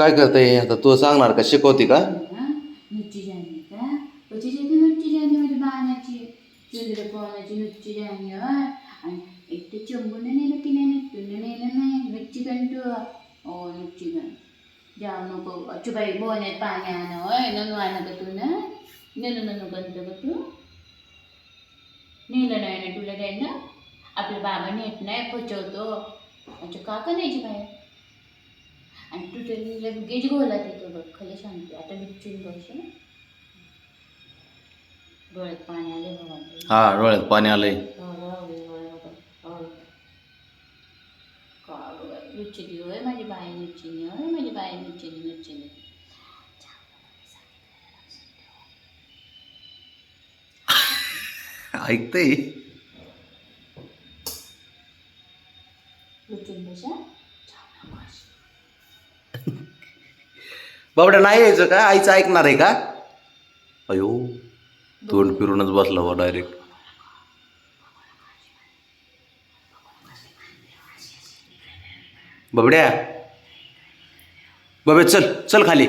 काय करते आता तू सांगणार का? शिकवते का? नुच्ची जाणी का? कशी जाते नुच्ची जाणी म्हणजे बाणाची चंद्र कोणाची नुच्ची जाणी होय आणि एक तर चंबून नेलं की नाही नुट्टून नेलं नाही. नुच्ची कंटू ओ नुच्ची गण जाऊ नको. अचुबाई बोण्यात पाणी आणं होय ननू आणं का तू ना ननू ननू गंत का तू? नेलं नाही ना तुला द्याय ना आपला बाबा नेत नाही पचवतो. अच्छा काका न्यायची बाहेर? आणि तू तरी लगेच गोलात येतो बघ खरं सांगते. आता बिच्चून बघशील डोळ्यात पाणी आले बाबा हा डोळ्यात पाणी आलंय. लुच्चिली होय माझी बाई लुच्चिनी होय माझी बाई लुच्चिनी लुच्चिनी ऐकतंय? लुच्चून बसा. बाबड्या नाही यायचं का? आईचं ऐकणार आहे का? अयो तोंड फिरूनच बसला बा डायरेक्ट बाबड्या बाबे चल चल खाली.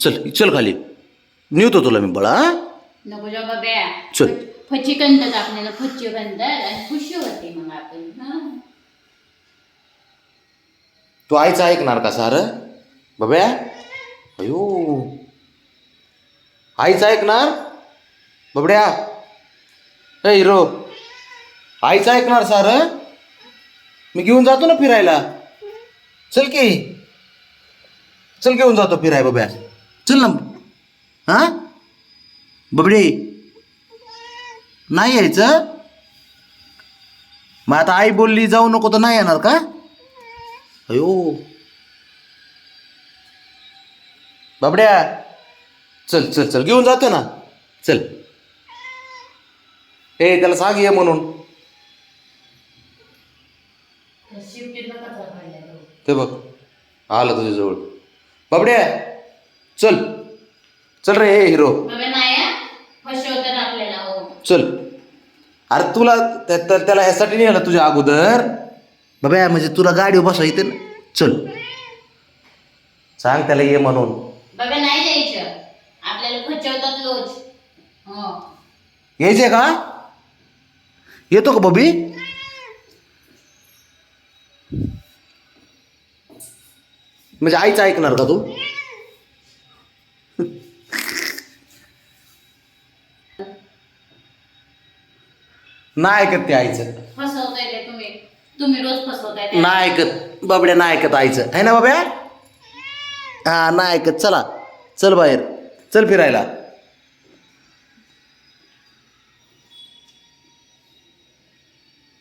चल चल खाली. नेवतो तुला मी बळा? नको जा बाब्या. चल. फच्ची कंतात आपल्याला फच्ची कंतात आणि खुशी होते मग आपण हा? तू आईचं ऐकणार का सार? बाब्या अयो. आईचं ऐकणार? बबड्या. ए हिरो. आईचं ऐकणार सार? मी घेऊन जातो ना फिरायला. चल की. चल घेऊन जातो फिराय बब्या चल ना. हा? बबडे. नाही यायचं? मग आता आई बोलली जाऊ नको तर नाही येणार का? अयो. बाबड्या चल चल चल घेऊन जातो ना. चल. ए त्याला सांग ये म्हणून. ते बघ आलं तुझ्या जवळ. बाबड्या चल. चल रे ए हिरो. नाही हो. चल. अरे तुला त्या- त्या- त्याला ह्यासाठी नेलं तुझ्या अगोदर. बाबा म्हणजे तुला गाडीवर बसवा येते ना. चल. सांग त्याला ये म्हणून. नाही आपल्याला हो. यायचंय का? येतो का बबी? म्हणजे आईचं ऐकणार का तू? नाही ऐकत ते आईचं. फसवताय ते तुम्ही. तुम्ही रोज फसवताय ते. नाही ऐकत. बाबड्या नाही ऐकत आईचं. आहे ना बाब्या हा नाही ऐकत. चला. चल बाहेर. चल फिरायला.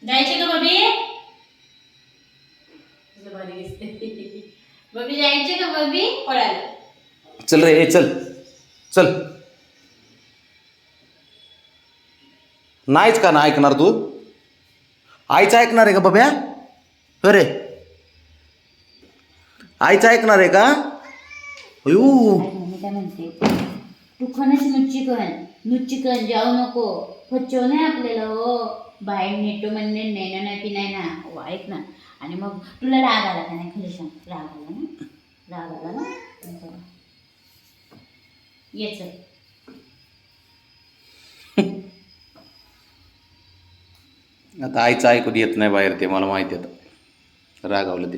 जायचे का बबी. बबी जायचे का बबी पळायला. चल रे ए चल. चल. नाहीच का ना ऐकणार तू? आईचं ऐकणार आहे का बाब्या अरे. आईचं ऐकणार आहे का? अयो काय म्हणते. तू खनच नुच्ची कण नुच्ची कण जाऊ नको. फच्चो नाही आपल्याला हो. बाहेर नेटो म्हणणे नेणं नाही पिनाय ना हो ऐक ना. आणि मग तुला राग आला का नाही? खरं सांग. राग आला ना? राग आला ना? येच ये आता आईचं ऐकून येत नाही बाहेर ते मला माहिती आता. रागावलं ते.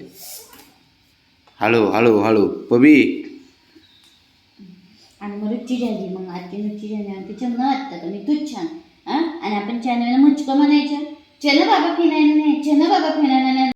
हळू हळू हळू. बबी आणि मग रुची झाली मग आजची रुची झाली आणि तिच्या न आत्ता मी तूच छान हां आणि आपण चॅनलला मुचकं म्हणायचं चल बाबा फिरायला नाही चल बाबा फिरायला नाही